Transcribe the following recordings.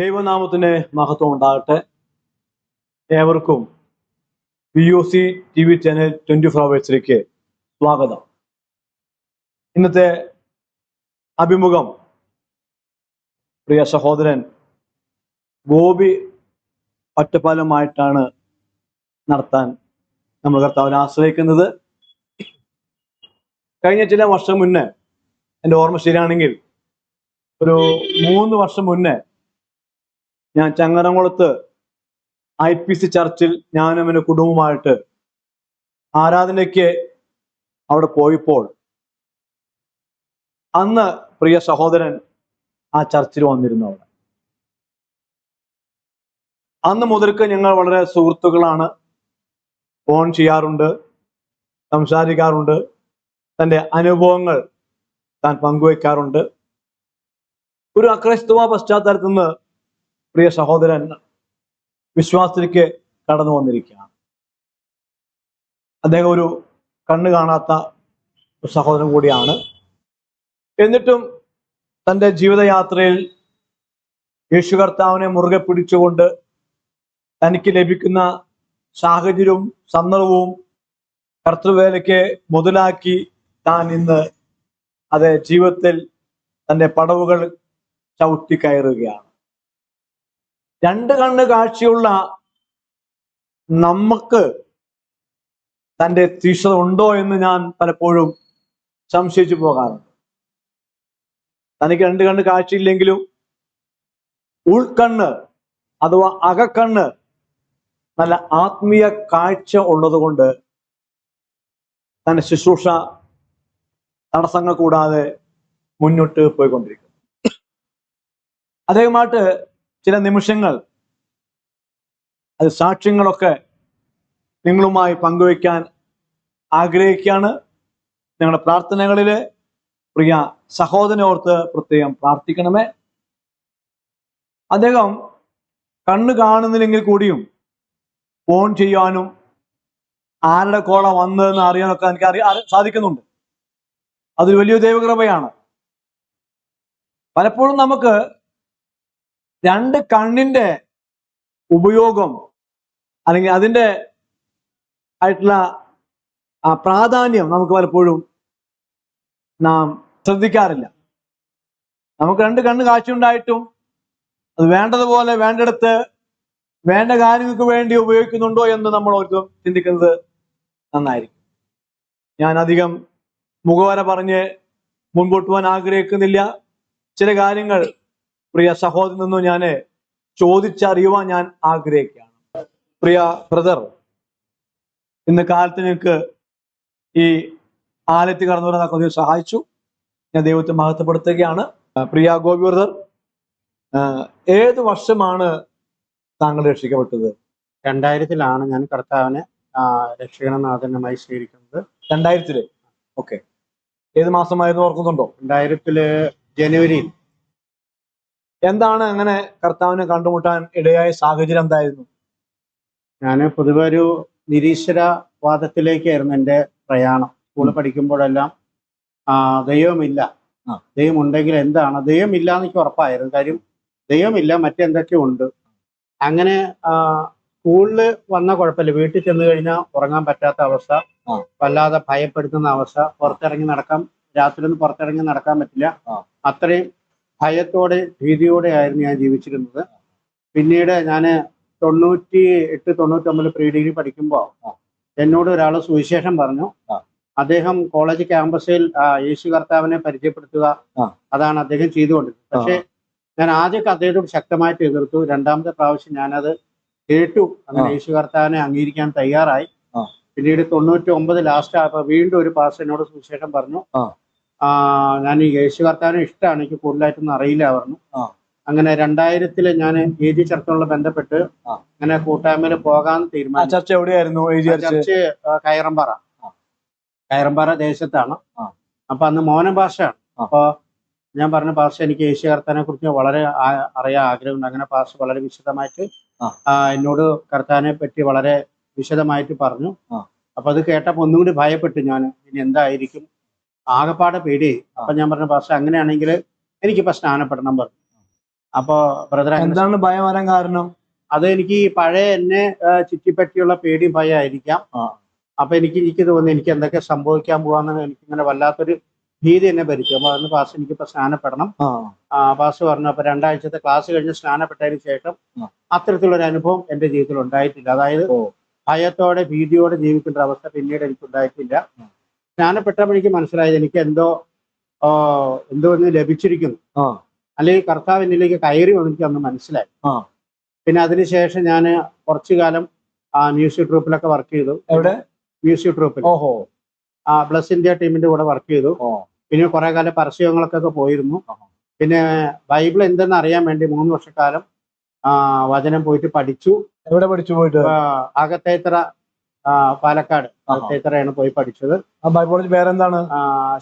ദൈവനാമത്തിന് മഹത്വം ഉണ്ടാകട്ടെ. ഏവർക്കും P U C T V channel twenty four അവേഴ്സിലേക്ക് സ്വാഗതം. ഇന്നത്തെ അഭിമുഖം പ്രിയ സഹോദരൻ ഗോപി ഒറ്റപ്പാലമായിട്ടാണ് നടത്താൻ നമ്മൾ കർത്താവിനെ ആശ്രയിക്കുന്നത്. കഴിഞ്ഞ ചില വർഷം മുന്നേ എന്റെ ഓർമ്മ ശരിയാണെങ്കിൽ ഒരു മൂന്ന് വർഷം മുന്നേ ഞാൻ ചങ്ങനംകുളത്ത് ഐ പി സി ചർച്ചിൽ ഞാനും എന്റെ കുടുംബമായിട്ട് ആരാധനയ്ക്ക് അവിടെ പോയപ്പോൾ അന്ന് പ്രിയ സഹോദരൻ ആ ചർച്ചിൽ വന്നിരുന്നു അവിടെ. അന്ന് മുതൽക്ക് ഞങ്ങൾ വളരെ സുഹൃത്തുക്കളാണ്. ഫോൺ ചെയ്യാറുണ്ട് സംസാരിക്കാറുണ്ട്. തന്റെ അനുഭവങ്ങൾ താൻ പങ്കുവയ്ക്കാറുണ്ട് ഒരു അക്രൈസ്തവ പശ്ചാത്തലത്തിൽ നിന്ന് പ്രിയ സഹോദരൻ വിശ്വാസത്തിലേക്ക് കടന്നു വന്നിരിക്കുകയാണ്. അദ്ദേഹം ഒരു കണ്ണു കാണാത്ത സഹോദരൻ കൂടിയാണ്. എന്നിട്ടും തന്റെ ജീവിതയാത്രയിൽ യേശു കർത്താവിനെ മുറുകെ പിടിച്ചുകൊണ്ട് തനിക്ക് ലഭിക്കുന്ന സാഹചര്യവും സന്ദർഭവും കർത്തൃവേലയ്ക്ക് മുതലാക്കി താൻ ഇന്ന് അത് ജീവിതത്തിൽ തന്റെ പടവുകൾ ചവിട്ടി കയറുകയാണ്. രണ്ട് കണ്ണ് കാഴ്ചയുള്ള നമുക്ക് തന്റെ തീക്ഷണ ഉണ്ടോ എന്ന് ഞാൻ പലപ്പോഴും സംശയിച്ചു പോകാറുണ്ട്. തനിക്ക് രണ്ട് കണ്ണ് കാഴ്ചയില്ലെങ്കിലും ഉൾക്കണ്ണ് അഥവാ അകക്കണ്ണ് നല്ല ആത്മീയ കാഴ്ച ഉള്ളതുകൊണ്ട് തന്റെ ശുശ്രൂഷ തടസ്സങ്ങൾ കൂടാതെ മുന്നോട്ട് പോയിക്കൊണ്ടിരിക്കുന്നു. അദ്ദേഹമായിട്ട് ചില നിമിഷങ്ങൾ അത് സാക്ഷ്യങ്ങളൊക്കെ നിങ്ങളുമായി പങ്കുവയ്ക്കാൻ ആഗ്രഹിക്കുകയാണ്. നിങ്ങളുടെ പ്രാർത്ഥനകളിൽ പ്രിയ സഹോദരനോർത്ത് പ്രത്യേകം പ്രാർത്ഥിക്കണമേ. അദ്ദേഹം കണ്ണ് കാണുന്നില്ലെങ്കിൽ കൂടിയും ഫോൺ ചെയ്യാനും ആരുടെ കോള വന്നതെന്ന് അറിയാനൊക്കെ എനിക്ക് അറിയാ സാധിക്കുന്നുണ്ട്. അതൊരു വലിയ ദൈവകൃപയാണ്. പലപ്പോഴും നമുക്ക് രണ്ട് കണ്ണിന്റെ ഉപയോഗം അല്ലെങ്കിൽ അതിന്റെ ആയിട്ടുള്ള ആ പ്രാധാന്യം നമുക്ക് പലപ്പോഴും നാം ശ്രദ്ധിക്കാറില്ല. നമുക്ക് രണ്ട് കണ്ണ് കാഴ്ചയുണ്ടായിട്ടും അത് വേണ്ടതുപോലെ വേണ്ടിടത്ത് വേണ്ട കാര്യങ്ങൾക്ക് വേണ്ടി ഉപയോഗിക്കുന്നുണ്ടോ എന്ന് നമ്മൾ ഓർക്കും ചിന്തിക്കുന്നത് നന്നായിരിക്കും. ഞാൻ അധികം മുഖവര പറഞ്ഞ് മുൻപോട്ട് പോകാൻ ആഗ്രഹിക്കുന്നില്ല. ചില കാര്യങ്ങൾ പ്രിയ സഹോദരൻ നിന്നും ഞാൻ ചോദിച്ചറിയുവാൻ ഞാൻ ആഗ്രഹിക്കുകയാണ്. പ്രിയ ബ്രദർ ഇന്ന് കാലത്ത് നിങ്ങൾക്ക് ഈ ആലത്തി കടന്നു വരാൻ സഹായിച്ചു. ഞാൻ ദൈവത്തെ മഹത്വപ്പെടുത്തുകയാണ്. പ്രിയ ഗോപി ബ്രദർ ഏത് വർഷമാണ് താങ്കൾ രക്ഷിക്കപ്പെട്ടത്? രണ്ടായിരത്തിലാണ് ഞാൻ കർത്താവിനെ രക്ഷകനാഥനുമായി സ്വീകരിക്കുന്നത്. രണ്ടായിരത്തിൽ? ഓക്കെ. ഏത് മാസമായിരുന്നു ഓർക്കുന്നുണ്ടോ? രണ്ടായിരത്തിൽ ജനുവരിയിൽ. എന്താണ് അങ്ങനെ കർത്താവിനെ കണ്ടുമുട്ടാൻ ഇടയായ സാഹചര്യം എന്തായിരുന്നു? ഞാൻ പൊതുവെ ഒരു നിരീശ്വരവാദത്തിലേക്കായിരുന്നു എന്റെ പ്രയാണം. സ്കൂളിൽ പഠിക്കുമ്പോഴെല്ലാം ദൈവമില്ല. ദൈവമുണ്ടെങ്കിൽ ദൈവം ഉണ്ടെങ്കിൽ എന്താണ്? ദൈവമില്ല എനിക്ക് ഉറപ്പായിരുന്നു. കാര്യം ദൈവമില്ല മറ്റെന്തൊക്കെ ഉണ്ട്. അങ്ങനെ സ്കൂളിൽ വന്ന കുഴപ്പമില്ല. വീട്ടിൽ ചെന്ന് കഴിഞ്ഞാൽ ഉറങ്ങാൻ പറ്റാത്ത അവസ്ഥ. വല്ലാതെ ഭയപ്പെടുത്തുന്ന അവസ്ഥ. പുറത്തിറങ്ങി നടക്കാൻ രാത്രിയൊന്നും പുറത്തിറങ്ങി നടക്കാൻ പറ്റില്ല. അത്രയും ഭയത്തോടെ ഭീതിയോടെ ആയിരുന്നു ഞാൻ ജീവിച്ചിരുന്നത്. പിന്നീട് ഞാൻ തൊണ്ണൂറ്റി എട്ട് തൊണ്ണൂറ്റൊമ്പത് പ്രീ ഡിഗ്രി പഠിക്കുമ്പോൾ എന്നോട് ഒരാൾ സുവിശേഷം പറഞ്ഞു. അദ്ദേഹം കോളേജ് ക്യാമ്പസിൽ യേശു കർത്താവിനെ പരിചയപ്പെടുത്തുക അതാണ് അദ്ദേഹം ചെയ്തുകൊണ്ടിരുന്നത്. പക്ഷേ ഞാൻ ആദ്യമൊക്കെ അദ്ദേഹത്തോട് ശക്തമായിട്ട് എതിർത്തു. രണ്ടാമത്തെ പ്രാവശ്യം ഞാനത് കേട്ടു. അങ്ങനെ. യേശു കർത്താവിനെ അംഗീകരിക്കാൻ തയ്യാറായി. പിന്നീട് തൊണ്ണൂറ്റി ഒമ്പത് ലാസ്റ്റ് ആയപ്പോൾ വീണ്ടും ഒരു പാസ് എന്നോട് സുവിശേഷം പറഞ്ഞു. ഞാൻ ഈ യേശു കർത്താവിനെ ഇഷ്ടമാണ്. എനിക്ക് കൂടുതലായിട്ടൊന്നും അറിയില്ല പറഞ്ഞു. അങ്ങനെ രണ്ടായിരത്തിൽ ഞാൻ എ ജി ചർച്ചിനോട് ബന്ധപ്പെട്ട് അങ്ങനെ കൂട്ടായ്മയിൽ പോകാൻ തീരുമാനിച്ചു. ചർച്ച എവിടെയായിരുന്നു? ചർച്ച്? കയറമ്പാറ. കയറമ്പാറ ദേശത്താണ്. അപ്പൊ അന്ന് മോന ഭാഷയാണ് അപ്പൊ ഞാൻ പറഞ്ഞ പാസ് എനിക്ക് യേശു കർത്താനെ കുറിച്ച് വളരെ അറിയാൻ ആഗ്രഹമുണ്ട്. അങ്ങനെ പാസ് വളരെ വിശദമായിട്ട് എന്നോട് കർത്താനെ പറ്റി വളരെ വിശദമായിട്ട് പറഞ്ഞു. അപ്പൊ അത് കേട്ടപ്പോ ഒന്നും കൂടി ഭയപ്പെട്ടു ഞാൻ. ഇനി എന്തായിരിക്കും? ആകപ്പാടെ പേടി. അപ്പൊ ഞാൻ പറഞ്ഞ പക്ഷെ അങ്ങനെയാണെങ്കിൽ എനിക്കിപ്പോ സ്നാനപ്പെടണം പറഞ്ഞു. അപ്പൊ ബ്രദർ എന്താണ് ഭയം വരാൻ കാരണം? അത് എനിക്ക് പഴയ എന്നെ ചുറ്റിപ്പറ്റിയുള്ള പേടിയും ഭയമായിരിക്കാം. അപ്പൊ എനിക്ക് എനിക്ക് തോന്നി എനിക്ക് എന്തൊക്കെ സംഭവിക്കാൻ പോവാന്ന് എനിക്ക് ഇങ്ങനെ വല്ലാത്തൊരു ഭീതി എന്നെ ഭരിച്ചു അപ്പൊ അന്ന് പാസ് എനിക്കിപ്പോ സ്നാനപ്പെടണം. പാസ് പറഞ്ഞു അപ്പൊ രണ്ടാഴ്ചത്തെ ക്ലാസ് കഴിഞ്ഞ് സ്നാനപ്പെട്ടതിന് ശേഷം അത്തരത്തിലുള്ള അത്തരത്തിലൊരു അനുഭവം എന്റെ ജീവിതത്തിൽ ഉണ്ടായിട്ടില്ല. അതായത് ഭയത്തോടെ ഭീതിയോടെ ജീവിക്കേണ്ട അവസ്ഥ പിന്നീട് എനിക്ക് ഉണ്ടായിട്ടില്ല ആ. സ്നാനപ്പെട്ടപ്പോൾ എനിക്ക് മനസ്സിലായത് എനിക്ക് എന്തോ എന്തോ ഒന്ന് ലഭിച്ചിരിക്കുന്നു. അല്ലെങ്കിൽ കർത്താവ് എന്നിലേക്ക് കയറി വന്നു എനിക്ക് അന്ന് മനസ്സിലായി. പിന്നെ അതിനുശേഷം ഞാൻ കുറച്ചു കാലം ആ മ്യൂസിക് ട്രൂപ്പിലൊക്കെ വർക്ക് ചെയ്തു. എവിടെ? മ്യൂസിക് ട്രൂപ്പിൽ ഓഹോ. ആ പ്ലസ് ഇന്ത്യ ടീമിന്റെ കൂടെ വർക്ക് ചെയ്തു. പിന്നെ കുറെ കാലം പരസ്യങ്ങൾക്കൊക്കെ പോയിരുന്നു. പിന്നെ ബൈബിൾ എന്തെന്ന് അറിയാൻ വേണ്ടി മൂന്ന് വർഷക്കാലം ആ, വചനം പോയിട്ട് പഠിച്ചു. എവിടെ പഠിച്ചു പോയിട്ട്? ആ, പാലക്കാട്. ടീച്ചറാണ് പോയി പഠിച്ചത്. ആ ബൈബിൾ കോളേജ് പേരെന്താണ്?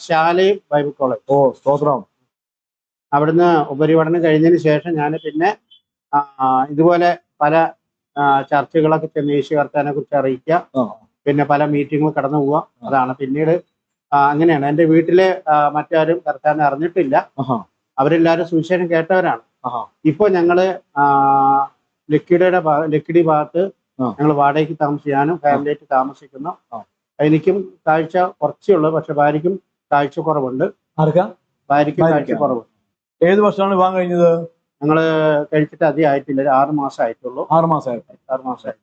ശാലയും ബൈബിൾ കോളേജ്. ഓ സ്തോത്രം. അവിടുന്ന് ഉപരിപഠനം കഴിഞ്ഞതിന് ശേഷം ഞാൻ പിന്നെ ഇതുപോലെ പല ചർച്ചകളൊക്കെ ചെന്ന് യേശുകർത്താനെ കുറിച്ച് അറിയിക്കുക. പിന്നെ പല മീറ്റിങ്ങുകൾ കടന്നു പോവുക. അതാണ് പിന്നീട് അങ്ങനെയാണ്. എന്റെ വീട്ടിലെ മറ്റാരും കർത്താനെ അറിഞ്ഞിട്ടില്ല. അവരെല്ലാരും അവരെല്ലാവരും സുവിശേഷം കേട്ടവരാണ്. ഇപ്പൊ ഇപ്പോൾ ഞങ്ങൾ ലക്കിടയുടെ ലക്കിടി ഭാഗത്ത്. ഞങ്ങൾ വാടകയ്ക്ക് താമസിക്കാനും ഫാമിലിയായിട്ട് താമസിക്കുന്നു. ആ. എനിക്കും കാഴ്ച കുറച്ചേ ഉള്ളൂ പക്ഷെ ഭാര്യയ്ക്കും കാഴ്ച കുറവുണ്ട്. ഭാര്യയ്ക്കും കാഴ്ച കുറവുണ്ട്. ഏത് വർഷമാണ് വിവാഹം കഴിഞ്ഞത്? ഞങ്ങൾ കഴിച്ചിട്ട് അധികം ആയിട്ടില്ല ആറ് മാസം ആയിട്ടുള്ളൂ. ആറ് മാസമായിട്ട് ആറ് മാസമായി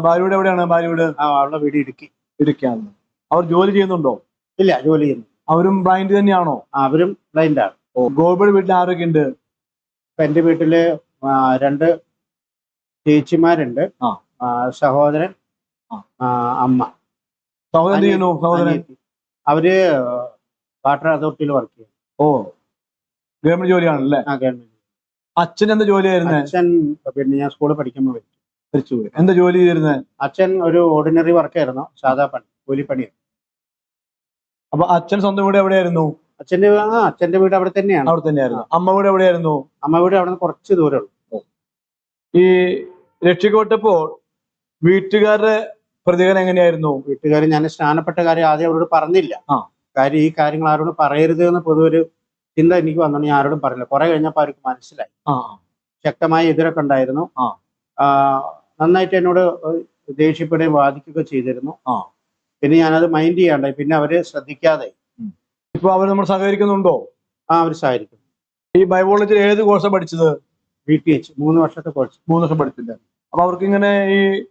ഭാര്യയുടെ എവിടെയാണ് ഭാര്യയുടെ ആ അവളുടെ വീട് ഇടുക്കി. ഇടുക്കിയാണ്. അവർ ജോലി ചെയ്യുന്നുണ്ടോ? ഇല്ല ജോലി ചെയ്യുന്നു അവരും ബ്ലൈൻഡ് തന്നെയാണോ? അവരും ബ്ലൈൻഡാണ്. ആണ് ഗോപിയുടെ വീട്ടിൽ ആരൊക്കെ ഉണ്ട്? ഇപ്പൊ എന്റെ വീട്ടിൽ രണ്ട് ചേച്ചിമാരുണ്ട്. സഹോദരൻ അമ്മ. സഹോദരൻ. ചെയ്യുന്നു. അവർ വാട്ടർ അതോറിറ്റിയിൽ വർക്ക് ചെയ്യും ഓ. ഗവൺമെന്റ് ജോലിയാണല്ലേ? ആ ഗവൺമെന്റ് അച്ഛൻ എന്താ ജോലിയായിരുന്നേ അച്ഛൻ പിന്നെ ഞാൻ സ്കൂളിൽ പഠിക്കുമ്പോൾ വരും. മരിച്ചുപോയി. എന്താ ജോലി ചെയ്തിരുന്നത് അച്ഛൻ ഒരു ഓർഡിനറി വർക്കായിരുന്നു. സാധാ പണി കൂലിപ്പണി അപ്പൊ അച്ഛൻ സ്വന്തം വീട് എവിടെയായിരുന്നു? അച്ഛന്റെ ആ അച്ഛന്റെ വീട് അവിടെ തന്നെയാണ്. അവിടെ തന്നെയായിരുന്നു. അമ്മ വീട് എവിടെയായിരുന്നു? അമ്മ വീട് അവിടെ നിന്ന് കുറച്ച് ദൂരമുള്ളൂ. ഈ രക്ഷിക്കപ്പെട്ടപ്പോൾ വീട്ടുകാരുടെ പ്രതികരണം എങ്ങനെയായിരുന്നു? വീട്ടുകാർ ഞാൻ സ്നാനപ്പെട്ട കാര്യം ആദ്യം അവരോട് പറഞ്ഞില്ല. ആ. കാര്യം ഈ കാര്യങ്ങൾ ആരോട് പറയരുത് എന്ന് പൊതുവൊരു ചിന്ത എനിക്ക് വന്നു. ഞാൻ ആരോടും പറഞ്ഞില്ല. കുറെ കഴിഞ്ഞപ്പോൾ അവർക്ക് മനസ്സിലായി. ശക്തമായ എതിരൊക്കെ ഉണ്ടായിരുന്നു. നന്നായിട്ട് എന്നോട് ദേഷ്യപ്പെടുകയും വാദിക്കുകയൊക്കെ ചെയ്തിരുന്നു. ആ. പിന്നെ ഞാനത് മൈൻഡ് ചെയ്യാണ്ടായി. പിന്നെ അവർ ശ്രദ്ധിക്കാതെ. ഇപ്പൊ അവർ നമ്മൾ സഹകരിക്കുന്നുണ്ടോ? ആ അവർ സഹകരിക്കുന്നു. ഈ ബയോളജിയിൽ ഏത് കോഴ്സാണ് പഠിച്ചത്? ബി പി എച്ച് മൂന്ന് വർഷത്തെ കോഴ്സ് മൂന്ന് വർഷം പഠിച്ചില്ല അപ്പൊ അവർക്ക് ഇങ്ങനെ ഈ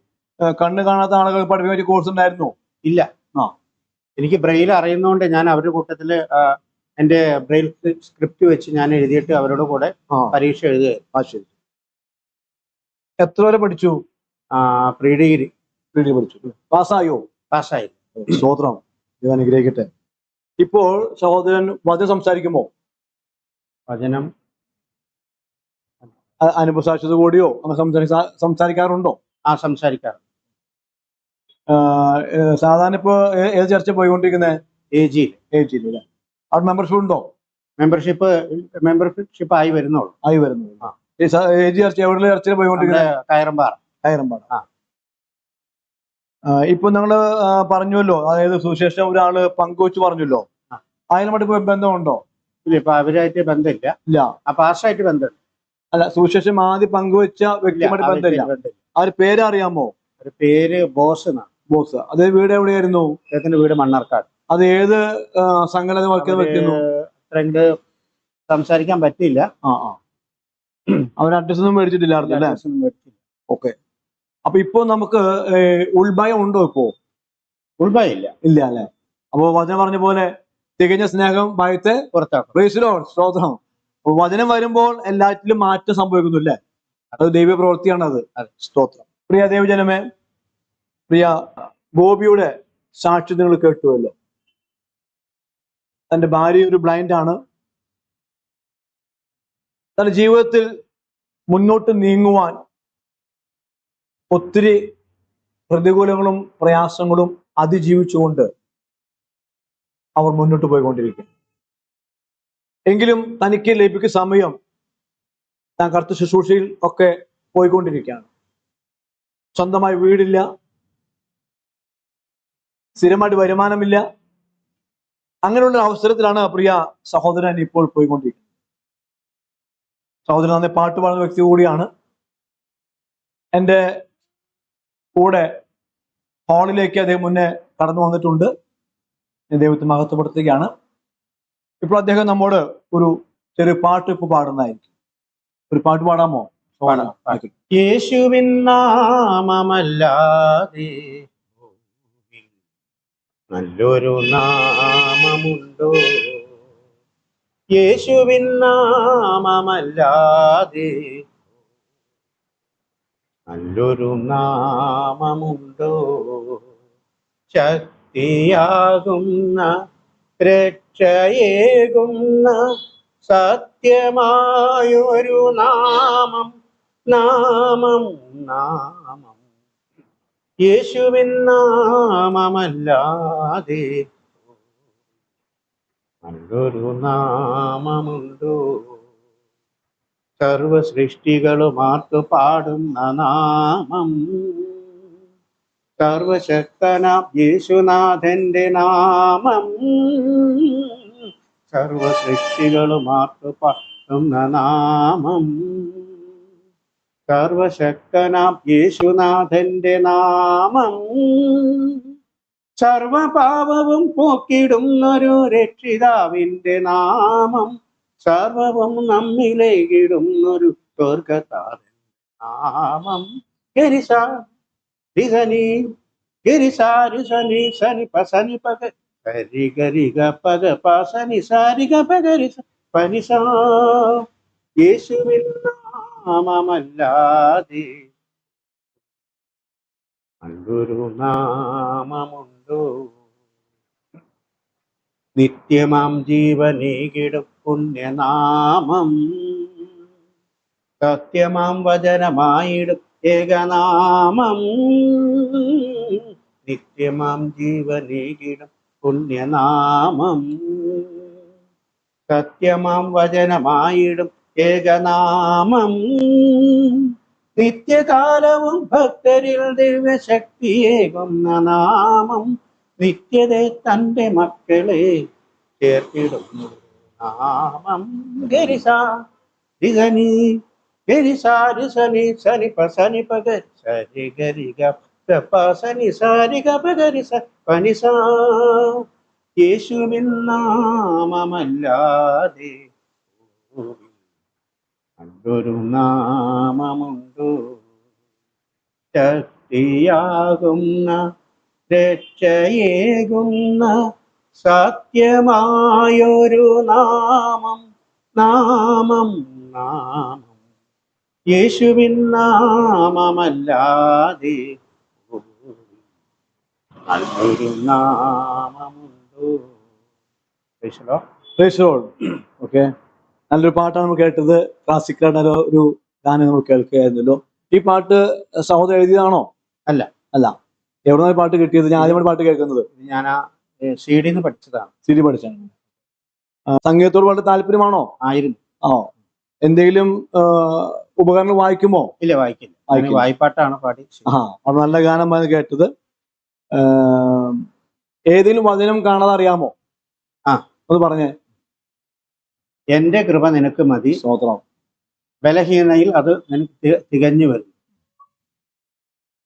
കണ്ണ് കാണാത്ത ആളുകൾ പഠിപ്പിക്കാൻ പറ്റിയ കോഴ്സ് ഉണ്ടായിരുന്നോ? ഇല്ല. ആ. എനിക്ക് ബ്രെയിൽ അറിയുന്നതുകൊണ്ട് ഞാൻ അവരുടെ കൂട്ടത്തിൽ എന്റെ ബ്രെയിൽ സ്ക്രിപ്റ്റ് വെച്ച് ഞാൻ എഴുതിയിട്ട് അവരോട് കൂടെ പരീക്ഷ എഴുതുക. എത്ര വരെ പഠിച്ചു? Pre degree. പ്രീ ഡിഗ്രി പഠിച്ചു. പാസ്സായോ? പാസ്സായി. സ്തോത്രം. ഇത് അനുഗ്രഹിക്കട്ടെ. ഇപ്പോൾ സഹോദരൻ വചനം സംസാരിക്കുമോ? വചനം അ- അനുപസാക്ഷ്യത കൂടിയോ അങ്ങനെ സംസാരിക്കാ സംസാരിക്കാറുണ്ടോ? ആ സംസാരിക്കാറ് സാധാരണ ഇപ്പോ ഏത് ചർച്ച പോയിക്കൊണ്ടിരിക്കുന്നത് എ ജി ഏജിയിൽ അല്ലേ? അവിടെ മെമ്പർഷിപ്പ് ഉണ്ടോ? മെമ്പർഷിപ്പ് മെമ്പർഷിപ്പ് ആയി വരുന്നുള്ളൂ. ആയി വരുന്നു ആ. ഈ സ- ചർച്ച എവിടെ ചർച്ചയിൽ പോയിക്കൊണ്ടിരിക്കുന്നത് കയറമ്പാറ. കയറമ്പാറ. ആ. ഇപ്പൊ നിങ്ങൾ ആഹ് പറഞ്ഞല്ലോ അതായത് സുശേഷം ഒരാൾ പങ്കുവെച്ച് പറഞ്ഞല്ലോ. അതിനുമായിട്ട് ബന്ധമുണ്ടോ? ഇല്ല ഇപ്പൊ അവരായിട്ട് ബന്ധമില്ല. ഇല്ല. ആ പാസ്റ്റായിട്ട് ബന്ധമുണ്ട് അല്ല സുവിശേഷം ആദ്യം പങ്കുവെച്ച വ്യക്തിയുടെ ബന്ധമില്ല. അവർ പേര് അറിയാമോ ഒരു പേര് ബോസ് എന്നാണ് ബോസ്. അത് വീട് എവിടെയായിരുന്നു? അദ്ദേഹത്തിന്റെ വീട് മണ്ണാർക്കാട്. അത് ഏത് സംഘടന വെക്കുന്നു രണ്ട് സംസാരിക്കാൻ പറ്റിയില്ല. ആ ആ. അവർ അഡ്രസ് ഒന്നും മേടിച്ചിട്ടില്ല അല്ലേ. ഓക്കെ. അപ്പൊ ഇപ്പൊ നമുക്ക് ഉൾഭയം ഉണ്ടോ ഇപ്പോ? ഉൾഭയം ഇല്ല. ഇല്ല അല്ലെ? അപ്പൊ വചനം പറഞ്ഞ പോലെ തികഞ്ഞ സ്നേഹം ഭയത്തെ പുറത്താക്കും. സ്തോത്രം. വചനം വരുമ്പോൾ എല്ലാറ്റിലും മാറ്റം സംഭവിക്കുന്നു അല്ലേ അത് ദൈവ പ്രവൃത്തിയാണ് അത്. സ്തോത്രം. പ്രിയ ദൈവജനമേ പ്രിയ ഗോപിയുടെ സാക്ഷി നിങ്ങൾ കേട്ടുവല്ലോ. തന്റെ ഭാര്യ ഒരു ബ്ലൈൻഡ് ആണ്. തന്റെ ജീവിതത്തിൽ മുന്നോട്ട് നീങ്ങുവാൻ ഒത്തിരി പ്രതികൂലങ്ങളും പ്രയാസങ്ങളും അതിജീവിച്ചുകൊണ്ട് അവർ മുന്നോട്ട് പോയിക്കൊണ്ടിരിക്കും എങ്കിലും തനിക്ക് ലഭിക്കുന്ന സമയം താൻ കറുത്ത ശുശ്രൂഷയിൽ ഒക്കെ പോയിക്കൊണ്ടിരിക്കുകയാണ്. സ്വന്തമായി വീടില്ല. സ്ഥിരമായിട്ട് വരുമാനമില്ല. അങ്ങനെയുള്ള അവസരത്തിലാണ് പ്രിയ സഹോദരൻ ഇപ്പോൾ പോയിക്കൊണ്ടിരിക്കുന്നത്. സഹോദരൻ നന്ദി പാട്ട് പാടുന്ന വ്യക്തി കൂടിയാണ്. എന്റെ കൂടെ ഹാളിലേക്ക് അദ്ദേഹം മുന്നേ കടന്നു വന്നിട്ടുണ്ട്. ദൈവത്തെ മഹത്വപ്പെടുത്തുകയാണ്. ഇപ്പോൾ അദ്ദേഹം നമ്മോട് ഒരു ചെറിയ പാട്ട് ഇപ്പൊ പാടുന്നതായിരിക്കും. ഒരു പാട്ട് പാടാമോ? പാടാം, പാടാം. യേശുവിൻ നാമമല്ലാതെ നല്ലൊരു നാമമുണ്ടോ? യേശുവിൻ നാമമല്ലാതെ നല്ലൊരു നാമമുണ്ടോ? ശക്തിയാകുന്ന രക്ഷയേകുന്ന സത്യമായൊരു നാമം നാമം നാമം. യേശുവിൻ നാമമല്ലാതെ നല്ലൊരു നാമമുണ്ടോ? സർവസൃഷ്ടികളുമാർക്ക് പാടുന്ന നാമം. സർവശക്തനാം യേശുനാഥന്റെ നാമം സർവസൃഷ്ടികളും സൃഷ്ടികളുമാർക്കു പാടുന്ന നാമം. സർവശക്തനാം യേശുനാഥന്റെ നാമം സർവപാപവും ഒരു രക്ഷിതാവിന്റെ നാമം സർവവും ഒരു സ്വർഗതാരൻ നാമം. രിസനി ഗിരിസാരു സനി സനി പസനി പക ഗരി ഗരി ഗ പഗ പസനി സാരി ഗ പഗരി പനിസ യേശുവിൻ നാമമല്ലാതെ നല്ലൊരു നാമമുണ്ടോ നിത്യമാം ജീവനീകിടും പുണ്യനാമം സത്യമാം വചനമായിടും ഏകനാമം. നിത്യമാം ജീവനീകിടം പുണ്യനാമം. സത്യമാം വചനമായിടും ഏകനാമം. നിത്യകാലവും ഭക്തരിൽ ദിവ്യശക്തിയേകുന്ന നാമം നിത്യതേ തന്റെ മക്കളെ ചേർത്തിടുന്നു നാമം. ഗരിസ രിസനി ഗരിസ രിസനി സനി പസനി പഗ സരി ഗരി ഗ പസനി സാരി ഗ പഗരിസ പനിസ യേശുവിൻ നാമമല്ലാതെ നല്ലൊരു നാമമുണ്ടോ? ശക്തിയാകുന്ന രക്ഷയേകുന്ന സത്യമായൊരു നാമം നാമം നാമം. യേശുവിൻ നാമമല്ലാതെ നല്ലൊരു നാമമുണ്ടോ. ഓക്കെ നല്ലൊരു പാട്ടാണ് നമ്മൾ കേട്ടത്. ക്ലാസിക്കലായിട്ട് ഒരു ഗാനം നമ്മൾ കേൾക്കുകയായിരുന്നല്ലോ. ഈ പാട്ട് സഹോദരൻ എഴുതിയതാണോ? അല്ല. അല്ല. എവിടുന്നാണ് പാട്ട് കിട്ടിയത്? ഞാൻ ആദ്യമായി പാട്ട് കേൾക്കുന്നത്. ഞാൻ ആ സി ഡി പഠിച്ചതാണ്. സി ഡി പഠിച്ചാണ് സംഗീതത്തോട് വളരെ താല്പര്യമാണോ? ആയിരുന്നു. ആ എന്തെങ്കിലും ആ, ഉപകരണങ്ങൾ വായിക്കുമോ? ഇല്ല വായിക്കില്ല. വായ്പാട്ടാണ് പാടി ആ അത് നല്ല ഗാനമാണ് കേട്ടത്. ഏതെങ്കിലും വചനം കാണാതെ അറിയാമോ? ആ. ഒന്ന് പറഞ്ഞേ. എന്റെ കൃപ നിനക്ക് മതി. സ്തോത്രം. ബലഹീനയിൽ അത് നിനക്ക് തികഞ്ഞു വരും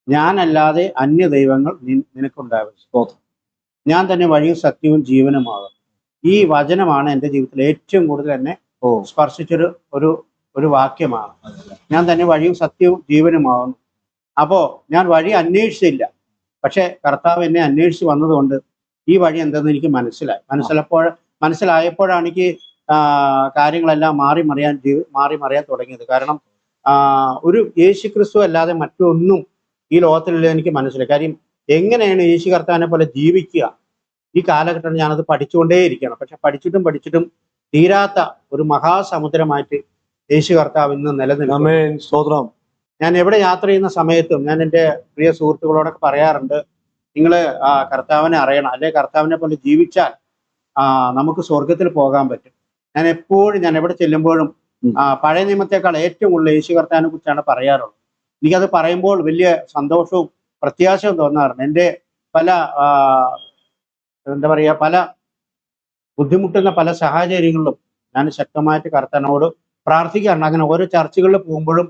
ഞാനല്ലാതെ അന്യ ദൈവങ്ങൾ നിനക്കുണ്ടാവും സ്തോത്രം. ഞാൻ തന്നെ വഴിയും സത്യവും ജീവനുമാകും ഈ വചനമാണ് എന്റെ ജീവിതത്തിൽ ഏറ്റവും കൂടുതൽ എന്നെ സ്പർശിച്ചൊരു ഒരു ഒരു വാക്യമാണ്. ഞാൻ തന്നെ വഴിയും സത്യവും ജീവനുമാവുന്നു അപ്പോ ഞാൻ വഴി അന്വേഷിച്ചില്ല. പക്ഷെ കർത്താവ് എന്നെ അന്വേഷിച്ച് വന്നതുകൊണ്ട് ഈ വഴി എന്തെന്ന് എനിക്ക് മനസ്സിലായി. മനസ്സിലപ്പോൾ മനസ്സിലായപ്പോഴാണ് എനിക്ക് കാര്യങ്ങളെല്ലാം മാറി മറിയാൻ ജീവ- മാറി മറിയാൻ തുടങ്ങിയത്. കാരണം ഒരു യേശു ക്രിസ്തു അല്ലാതെ മറ്റൊന്നും ഈ ലോകത്തിലുള്ള എനിക്ക് മനസ്സിലായി. കാര്യം എങ്ങനെയാണ് യേശു കർത്താവിനെ പോലെ ജീവിക്കുക? ഈ കാലഘട്ടം ഞാനത് പഠിച്ചുകൊണ്ടേയിരിക്കണം പക്ഷെ പഠിച്ചിട്ടും പഠിച്ചിട്ടും തീരാത്ത ഒരു മഹാസമുദ്രമായിട്ട് യേശു കർത്താവ് ഇന്ന് നിലനിൽക്കും. ഞാൻ എവിടെ യാത്ര ചെയ്യുന്ന സമയത്തും ഞാൻ എന്റെ പ്രിയ സുഹൃത്തുക്കളോടൊക്കെ പറയാറുണ്ട് നിങ്ങൾ ആ കർത്താവിനെ അറിയണം. അല്ലെ കർത്താവിനെ പോലെ ജീവിച്ചാൽ ആ നമുക്ക് സ്വർഗത്തിൽ പോകാൻ പറ്റും. ഞാൻ എപ്പോഴും ഞാൻ എവിടെ ചെല്ലുമ്പോഴും ആ പഴയ നിയമത്തെക്കാൾ ഏറ്റവും കൂടുതൽ യേശു കർത്താവിനെ കുറിച്ചാണ് പറയാറുള്ളത്. എനിക്കത് പറയുമ്പോൾ വലിയ സന്തോഷവും പ്രത്യാശയും തോന്നാറുണ്ട്. എന്റെ പല എന്താ പറയുക പല ബുദ്ധിമുട്ടുന്ന പല സാഹചര്യങ്ങളിലും ഞാൻ ശക്തമായിട്ട് കർത്താനോട് പ്രാർത്ഥിക്കാറുണ്ട് അങ്ങനെ ഓരോ ചർച്ചകളിൽ പോകുമ്പോഴും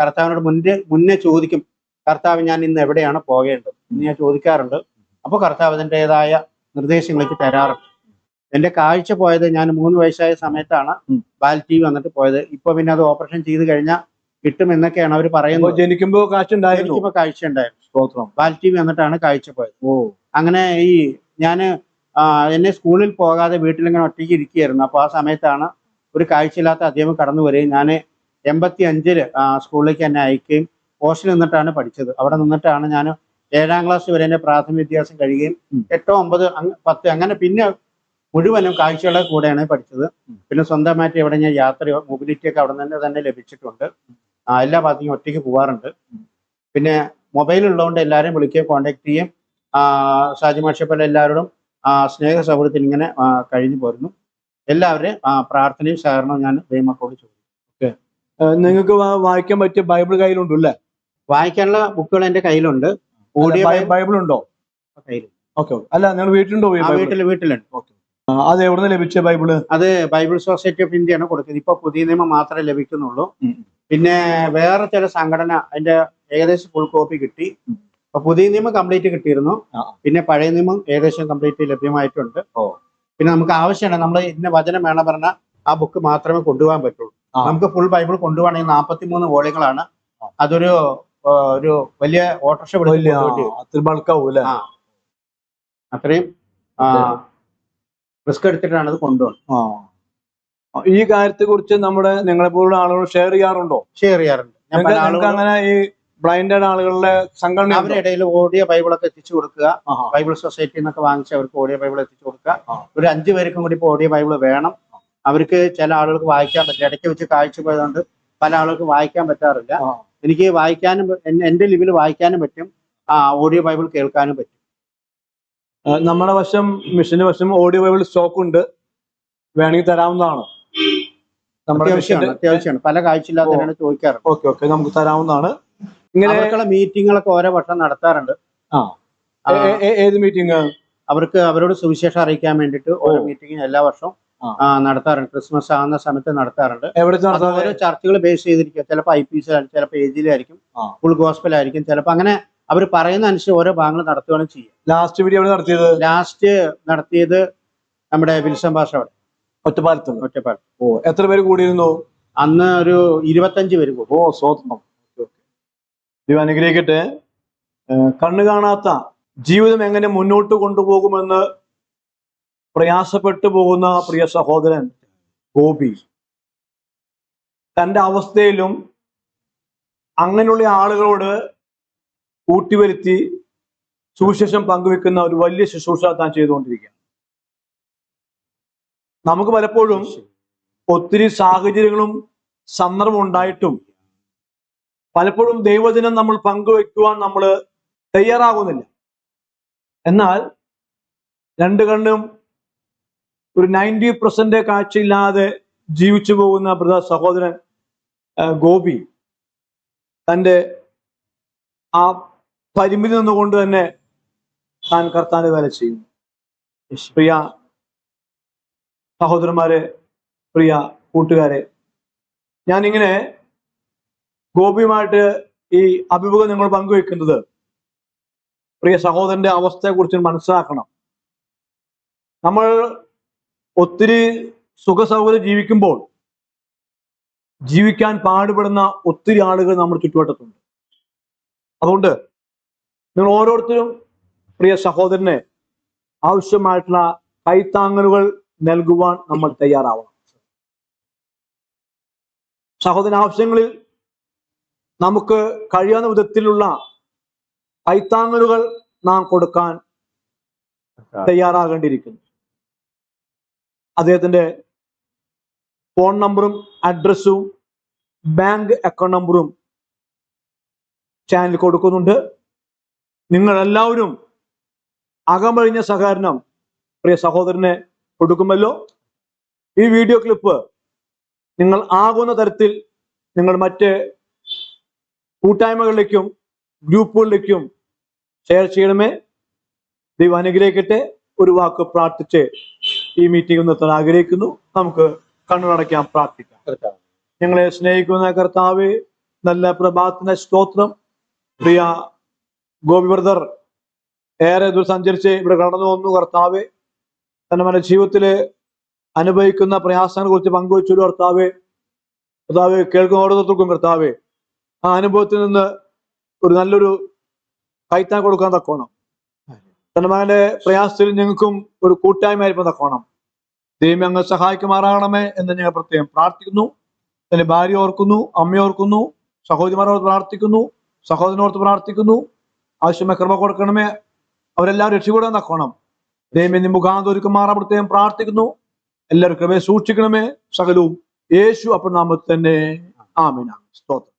കർത്താവിനോട് മുന്നേ മുന്നേ ചോദിക്കും കർത്താവ് ഞാൻ ഇന്ന് എവിടെയാണ് പോകേണ്ടത്? എന്ന് ഞാൻ ചോദിക്കാറുണ്ട്. അപ്പോൾ കർത്താവ് അതിന്റെതായ നിർദ്ദേശങ്ങളൊക്കെ തരാറുണ്ട്. എന്റെ കാഴ്ച പോയത് ഞാൻ മൂന്ന് വയസ്സായ സമയത്താണ്. ഉം. ബാൽ ടി വി വന്നിട്ട് പോയത്. ഇപ്പൊ പിന്നെ അത് ഓപ്പറേഷൻ ചെയ്ത് കഴിഞ്ഞാൽ കിട്ടും എന്നൊക്കെയാണ് അവർ പറയുന്നത്. ജനിക്കുമ്പോൾ കാഴ്ച ഉണ്ടായിരുന്നു? കാഴ്ച ഉണ്ടായിരുന്നു. സ്തോത്രം. ബാൽ ടി വി വന്നിട്ടാണ് കാഴ്ച പോയത്. ഓ. അങ്ങനെ ഈ ഞാൻ എന്നെ സ്കൂളിൽ പോകാതെ വീട്ടിലിങ്ങനെ ഒറ്റയ്ക്ക് ഇരിക്കുകയായിരുന്നു. അപ്പോൾ ആ സമയത്താണ് ഒരു കാഴ്ചയില്ലാത്ത അദ്ദേഹം കടന്നു വരികയും ഞാൻ എൺപത്തി അഞ്ചിൽ സ്കൂളിലേക്ക് എന്നെ അയക്കുകയും ഹോസ്റ്റലിൽ നിന്നിട്ടാണ് പഠിച്ചത്. അവിടെ നിന്നിട്ടാണ് ഞാൻ ഏഴാം ക്ലാസ് വരെ എന്റെ പ്രാഥമിക വിദ്യാഭ്യാസം കഴിയുകയും. എട്ടോ ഒമ്പത് പത്ത് അങ്ങനെ പിന്നെ മുഴുവനും കാഴ്ചകളെ കൂടെയാണ് പഠിച്ചത്. പിന്നെ സ്വന്തമായിട്ട് എവിടെ ഞാൻ യാത്രയോ മൊബിലിറ്റി ഒക്കെ അവിടെ നിന്ന് തന്നെ ലഭിച്ചിട്ടുണ്ട്. എല്ലാ ഭാഗത്തേക്കും ഒറ്റയ്ക്ക് പോകാറുണ്ട് പിന്നെ മൊബൈൽ ഉള്ളതുകൊണ്ട് എല്ലാവരെയും വിളിക്കുകയും കോണ്ടാക്ട് ചെയ്യുകയും ഷാജി മാഷപ്പല്ല എല്ലാവരോടും സ്നേഹ സൗഹൃദത്തിൽ ഇങ്ങനെ കഴിഞ്ഞു പോരുന്നു. എല്ലാവരെയും ആ, പ്രാർത്ഥനയും സഹകരണവും ഞാൻ ദൈവമക്കോട് ചോദിക്കും. നിങ്ങൾക്ക് വായിക്കാൻ പറ്റിയ ബൈബിൾ കയ്യിലുണ്ട് അല്ലേ വായിക്കാനുള്ള ബുക്കുകൾ എന്റെ കയ്യിലുണ്ട്. ഓഡിയോ ബൈബിൾ ഉണ്ടോ കയ്യിൽ ഓക്കെ അല്ല നിങ്ങൾ വീട്ടിലുണ്ടോ വീട്ടിൽ വീട്ടിലുണ്ട്. ഓക്കെ അത് എവിടെ ലഭിച്ച ബൈബിൾ? അത് ബൈബിൾ സൊസൈറ്റി ഓഫ് ഇന്ത്യ ആണ് കൊടുക്കുന്നത്. ഇപ്പൊ പുതിയ നിയമം മാത്രമേ ലഭിക്കുന്നുള്ളൂ. പിന്നെ വേറെ ചില സംഘടന അതിന്റെ ഏകദേശം ഫുൾ കോപ്പി കിട്ടി. അപ്പൊ പുതിയ നിയമം കംപ്ലീറ്റ് കിട്ടിയിരുന്നു. പിന്നെ പഴയ നിയമം ഏകദേശം കംപ്ലീറ്റ് ലഭ്യമായിട്ടുണ്ട്. ഓ. പിന്നെ നമുക്ക് ആവശ്യമാണ് നമ്മൾ ഇന്ന വചനം വേണം പറഞ്ഞാൽ ആ ബുക്ക് മാത്രമേ കൊണ്ടുപോകാൻ പറ്റുള്ളൂ. നമുക്ക് ഫുൾ ബൈബിൾ കൊണ്ടുപോകണമെങ്കിൽ നാൽപ്പത്തി മൂന്ന് വോളികളാണ് അതൊരു ഒരു വലിയ ഓട്ടോറിക്ഷ ബൾക്കാവൂല. അത്രയും റിസ്ക് എടുത്തിട്ടാണ് അത് കൊണ്ടുപോകുന്നത് ഈ കാര്യത്തെ കുറിച്ച് നമ്മുടെ നിങ്ങളെ പോലുള്ള ആളുകൾ ഷെയർ ചെയ്യാറുണ്ടോ? ഷെയർ ചെയ്യാറുണ്ട്. അങ്ങനെ ഈ ബ്ലൈൻഡഡ് ആളുകളുടെ സംഘടന? അവരുടെ ഇടയിൽ ഓഡിയോ ബൈബിളൊക്കെ എത്തിച്ചു കൊടുക്കുക. ബൈബിൾ സൊസൈറ്റി എന്നൊക്കെ വാങ്ങിച്ച് അവർക്ക് ഓഡിയോ ബൈബിൾ എത്തിച്ചു കൊടുക്കുക. ഒരു അഞ്ചു പേർക്കും കൂടി ഇപ്പോൾ ഓഡിയോ ബൈബിൾ വേണം. അവർക്ക് ചില ആളുകൾക്ക് വായിക്കാൻ പറ്റില്ല. ഇടയ്ക്ക് വെച്ച് കാഴ്ച പോയതുകൊണ്ട് പല ആളുകൾക്ക് വായിക്കാൻ പറ്റാറില്ല. എനിക്ക് വായിക്കാനും എന്റെ എന്റെ ലിപിൽ വായിക്കാനും പറ്റും. ആ ഓഡിയോ ബൈബിൾ കേൾക്കാനും പറ്റും. നമ്മുടെ വശം മിഷന് വശം ഓഡിയോ ബൈബിൾ സ്റ്റോക്ക് ഉണ്ട് വേണമെങ്കിൽ തരാവുന്നതാണ്. നമ്മുടെ അത്യാവശ്യമാണ് അത്യാവശ്യമാണ്. പല കാഴ്ചയില്ലാത്തവരാണ് ചോദിക്കാറ്. Okay okay. നമുക്ക് തരാവുന്നതാണ്. ഇങ്ങനെ മീറ്റിങ്ങുകളൊക്കെ ഓരോ വർഷം നടത്താറുണ്ട്. ആ. ഏത് മീറ്റിംഗ് അവർക്ക് അവരോട് സുവിശേഷം അറിയിക്കാൻ വേണ്ടിയിട്ട് ഓരോ. മീറ്റിംഗ് എല്ലാ വർഷവും നടത്താറുണ്ട്. ക്രിസ്മസ് ആകുന്ന സമയത്ത് നടത്താറുണ്ട്. ഓരോ ചർച്ചുകൾ ബേസ് ചെയ്തിരിക്കുക ചിലപ്പോൾ ഐ പി സി ചിലപ്പോൾ ഏജിലായിരിക്കും. ഫുൾ ഗോസ്പലായിരിക്കും ചിലപ്പോൾ അങ്ങനെ അവർ പറയുന്ന അനുസരിച്ച് ഓരോ ഭാഗങ്ങൾ നടത്തുകയാണ് ചെയ്യുക. ലാസ്റ്റ് വീഡിയോ നടത്തിയത്? ലാസ്റ്റ് നടത്തിയത് നമ്മുടെ വിൽസൺ ഭാഷ അവിടെ. ഒറ്റപ്പാലത്ത് ഒറ്റപ്പാലത്ത്. ഓ എത്ര പേര് കൂടിയിരുന്നു? അന്ന് ഒരു ഇരുപത്തഞ്ച് പേര് കൂടും. ഓ സ്വന്തം. ദൈവം അനുഗ്രഹിക്കട്ടെ. കണ്ണു കാണാത്ത ജീവിതം എങ്ങനെ മുന്നോട്ട് കൊണ്ടുപോകുമെന്ന് പ്രയാസപ്പെട്ടു പോകുന്ന പ്രിയ സഹോദരൻ ഗോപി. തന്റെ അവസ്ഥയിലും അങ്ങനെയുള്ള ആളുകളോട് കൂട്ടിവരുത്തി സുവിശേഷം പങ്കുവെക്കുന്ന ഒരു വലിയ ശുശ്രൂഷ താൻ ചെയ്തുകൊണ്ടിരിക്കുകയാണ്. നമുക്ക് പലപ്പോഴും ഒത്തിരി സാഹചര്യങ്ങളും സന്ദർഭം ഉണ്ടായിട്ടും പലപ്പോഴും ദൈവദിനം നമ്മൾ പങ്കുവെക്കുവാൻ നമ്മൾ തയ്യാറാകുന്നില്ല. എന്നാൽ രണ്ട് കണ്ണും ഒരു നയന്റി പെർസെന്റ് കാഴ്ചയില്ലാതെ ജീവിച്ചു പോകുന്ന ബ്രദർ സഹോദരൻ ഗോപി തന്റെ ആ പരിമിതി നിന്നുകൊണ്ട് തന്നെ താൻ കർത്താന്റെ വേല ചെയ്യുന്നു. പ്രിയ സഹോദരന്മാരെ പ്രിയ കൂട്ടുകാരെ ഞാനിങ്ങനെ ഗോപിയുമായിട്ട് ഈ അഭിമുഖം നിങ്ങൾ പങ്കുവെക്കുന്നത്. പ്രിയ സഹോദരന്റെ അവസ്ഥയെക്കുറിച്ച് മനസ്സിലാക്കണം. നമ്മൾ ഒത്തിരി സുഖ സൗകര്യം ജീവിക്കുമ്പോൾ ജീവിക്കാൻ പാടുപെടുന്ന ഒത്തിരി ആളുകൾ നമ്മുടെ ചുറ്റുവട്ടത്തുണ്ട്. അതുകൊണ്ട് നിങ്ങൾ ഓരോരുത്തരും പ്രിയ സഹോദരന് ആവശ്യമായിട്ടുള്ള കൈത്താങ്ങലുകൾ നൽകുവാൻ നമ്മൾ തയ്യാറാവണം. സഹോദരൻ ആവശ്യങ്ങളിൽ നമുക്ക് കഴിയാവുന്ന വിധത്തിലുള്ള കൈത്താങ്ങലുകൾ നാം കൊടുക്കാൻ തയ്യാറാകേണ്ടിയിരിക്കുന്നു. അദ്ദേഹത്തിന്റെ ഫോൺ നമ്പറും അഡ്രസ്സും ബാങ്ക് അക്കൗണ്ട് നമ്പറും ചാനൽ കൊടുക്കുന്നുണ്ട്. നിങ്ങൾ എല്ലാവരും അകമഴിഞ്ഞ സഹകരണം പ്രിയ സഹോദരനെ കൊടുക്കുമല്ലോ. ഈ വീഡിയോ ക്ലിപ്പ് നിങ്ങൾ ആകുന്ന തരത്തിൽ നിങ്ങൾ മറ്റ് കൂട്ടായ്മകളിലേക്കും ഗ്രൂപ്പുകളിലേക്കും ഷെയർ ചെയ്യണമേ. ദൈവം അനുഗ്രഹിക്കട്ടെ. ഒരു വാക്ക് പ്രാർത്ഥിച്ച് ഈ മീറ്റിംഗ് നിർത്താൻ ആഗ്രഹിക്കുന്നു. നമുക്ക് കണ്ണുടയ്ക്കാൻ പ്രാർത്ഥിക്കാം. ഞങ്ങളെ സ്നേഹിക്കുന്ന കർത്താവ് നല്ല പ്രഭാതത്തിന്റെ സ്തോത്രം. പ്രിയ ഗോപി ബ്രദർ ഏറെ ദൂരം സഞ്ചരിച്ച് ഇവിടെ കടന്നു വന്നു കർത്താവ്. തന്നെ മന ജീവിതത്തിൽ അനുഭവിക്കുന്ന പ്രയാസങ്ങളെ കുറിച്ച് പങ്കുവച്ചു കർത്താവ്. കർത്താവ് കേൾക്കുന്ന ഓരോരുത്തർക്കും കർത്താവ്. ആ അനുഭവത്തിൽ നിന്ന് ഒരു നല്ലൊരു കൈത്താൻ കൊടുക്കാൻ തക്കോണം തന്റെ മകന്റെ പ്രയാസത്തിൽ ഞങ്ങൾക്കും ഒരു കൂട്ടായ്മയായിരിക്കും തക്കോണം ദൈവം ഞങ്ങൾ സഹായിക്കുമാറാകണമേ എന്ന് ഞങ്ങൾ പ്രത്യേകം പ്രാർത്ഥിക്കുന്നു. എന്റെ ഭാര്യ ഓർക്കുന്നു അമ്മ ഓർക്കുന്നു സഹോദരിമാരോട് പ്രാർത്ഥിക്കുന്നു സഹോദരനോർത്ത് പ്രാർത്ഥിക്കുന്നു. ആവശ്യമായ കൃപ കൊടുക്കണമേ. അവരെല്ലാവരും രക്ഷപ്പെടാൻ തക്കോണം ദൈവം മുഖാന്തം ഒരുക്കുമാറാ പ്രത്യേകം പ്രാർത്ഥിക്കുന്നു. എല്ലാവരും കൃപയെ സൂക്ഷിക്കണമേ. സകലവും യേശു അപ്പോൾ നാമത്തിൽ തന്നെ സ്തോത്രം.